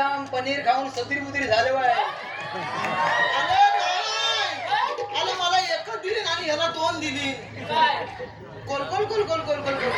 बदाम पनीर खाऊन सतीर मुतीर झाले बाय अरे मला एक दिली आणि ह्याला दोन दिली. कोल कोल कोल कोल कोल कोलकोल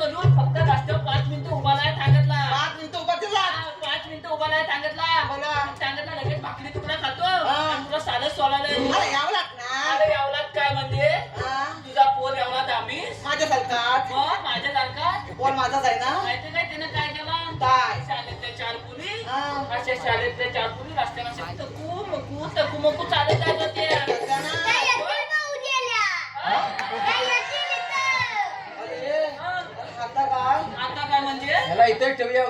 करून फक्त रस्त्यावर पाच मिनिटं उभा राहाय सांगितला. पाच मिनिटं उभा केला. पाच मिनिटं उभा राहाय सांगितला. मला सांगितलं लगेच भाकरी तुकडा खातो. आणि तुला साधं येईल. अरे यावं लागणार. अरे यावलात काय म्हणजे? हा? तुझा पोर एवढा आम्हीस माझ्या सारखाच मग माझ्या सारखा कोण माझाच आहे ना? माहिती काय त्यानं काय केलं? काय? शाळेतल्या चार मुली हा. अशा शाळेतल्या चार मुली रस्त्यानं मकू तकू मकू चालत जात होत्या सगळ्यांना? त्या येतील का उद्याला हा? त्या येतील इथं. अरे हा. आता काय आता काय म्हणजे ह्याला इथेच ठेवूया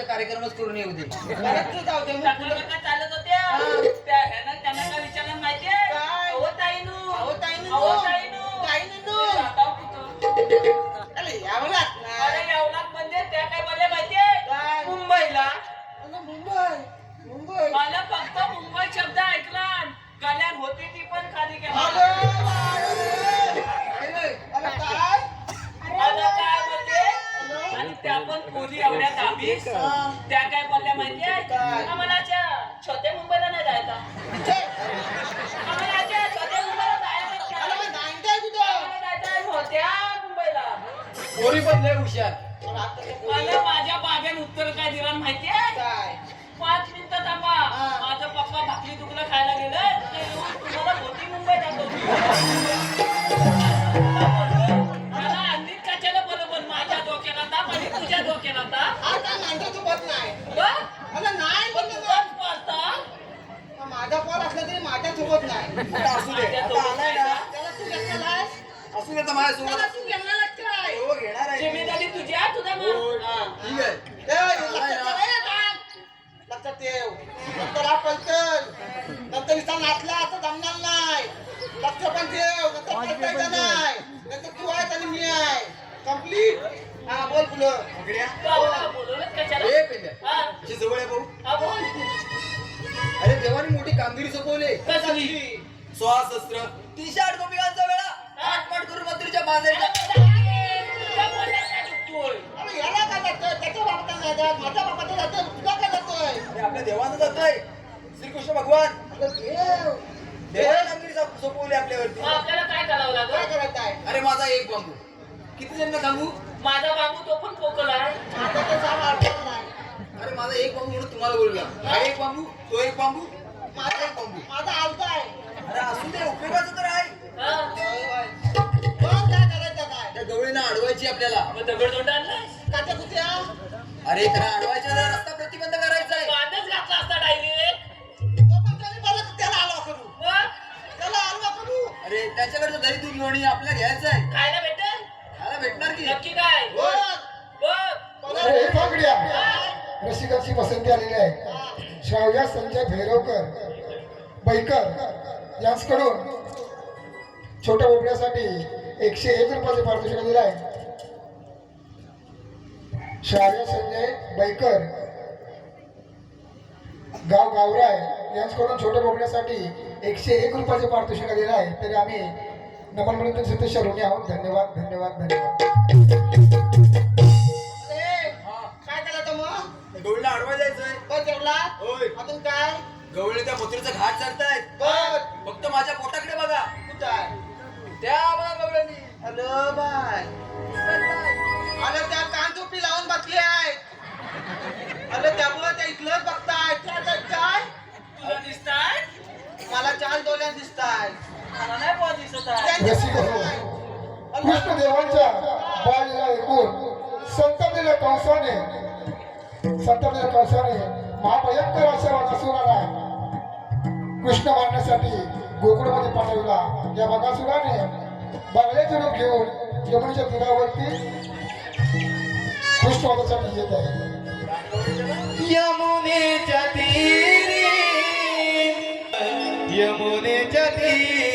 होते द्वादशीचा कार्यक्रमच करून येऊ दे परत तू जाऊ दे मग टकला पुढं. टकला चालत होत्या हा. त्या ह्यानं त्यांना काय विचारलं माहितीये काय? अहो ताईनू अहो ताईनू. अहो ताईनू ताईनू. मी जाताव कुठं? अरे यावं लागणार अरे यावलात म्हणजे त्या काय बोलल्या माहितीये काय? मुंबईला मुंबई मुंबई मला फक्त मुंबई शब्द ऐकला गल्यान होती ती पण खाली गेला अरे एवढ्या काबीस त्या काय बोलल्या माहितीये? आम्हाला अशा छोट्या मुंबईला नाही जायचा. मुंबईला मला माझ्या बाब्यान उत्तर काय दिला माहितीये? पाच मिनिटं थांबा. माझा पप्पा भाकरी तुकडा खायला गेलं. तुम्हाला होती मुंबई जातो तुझ्या डोक्याला ताप आता नाईन्टी चुकत नाही. बरं? अरे नाही पण बोलत तुझाच पाहता माझा कॉल असला तरी माझ्या सोबत नाही. आता असू दे. आता आलाय ना. त्याला तू घेतलास असू दे आता माझ्यासोबत त्याला तू घेणार काय? हो घेणार आहे. जिम्मेदारी तुझी आहे तुझा मग? हा. ठीक आहे. ए, लक्षात ठेव, ए, थांब. लक्षात ठेव. नंतर हा पलटल नंतर इथं नाचला असं जमणार नाही. लक्ष पण ठेव नंतर पलटायचं नाही. नंतर तू आहेस आणि मी आहे. कंप्लीट हा बोल तुला जवळ आहे भाऊ. अरे देवाने मोठी कामगिरी सोपवले. सोळा शस्त्र तीनशे आठ गोपिकांचा वेळा आठपाठ करून मंदिरच्या बाजारीला याला काय काय आपल्या भगवान. देव. आपल्यावरती. काय करावं काय अरे माझा एक बांबू. किती जण थांबू माझा बाबू तो पण पोकल आहे. आता ते नाही अरे माझा एक बांबू म्हणून तुम्हाला बोलूया. हा एक बांबू तो बांबू माझा माझा आलता आहे. अरे असू दे उपयोगाचं तर आहे. हा? मग काय करायचं काय त्या गवळीनं अडवायची आपल्याला. मग दगड आणलाय काच्या कुत्या अरे त्याला अडवायचा जरा रस्ता प्रतिबंध करायचा आहे. बांधच घातला असता डायरेक्ट तो पण त्याने मला त्याला आलवा करू. मग? त्याला करू. अरे त्याच्याकडचं दही दूध लोणी आपल्याला घ्यायचं आहे. खायला खायला भेटणार की? नक्की काय? रसिकांची पसंती आलेली आहे. श्राव्या संजय भैरवकर बैकर यांच्याकडून छोट्या बोबड्यासाठी एकशे एक रुपयाचे पारितोषिक दिलं आहे. श्राव्या संजय बैकर गाव गावराय यांच्याकडून छोट्या बोबड्यासाठी एकशे एक रुपयाचे पारितोषिक दिलं आहे. तरी आम्ही नमन म्हणून सतीश ऋणी आहोत. धन्यवाद धन्यवाद धन्यवाद. काय करायचं मग? त्या गवळीला अडवाय जायचंय बस जेवला? होय. अजून काय? गवळी त्या मथुरेचं घाट चढतायत बघ फक्त माझ्या पोटाकडे बघा. कुठं आहे? त्या बघा. गवळ्यांनी हॅलो बाय अरे त्या कांदुपी लावून बसली बकासुराला कृष्ण मारण्यासाठी गोकुळमध्ये पाठवला. या बकासुराने बंगल्याचे रूप घेऊन यमुनेच्या तीरावरती कृष्णवादासाठी येत आहे. यमुनेच्या तीरी यमुनेच्या तीरी.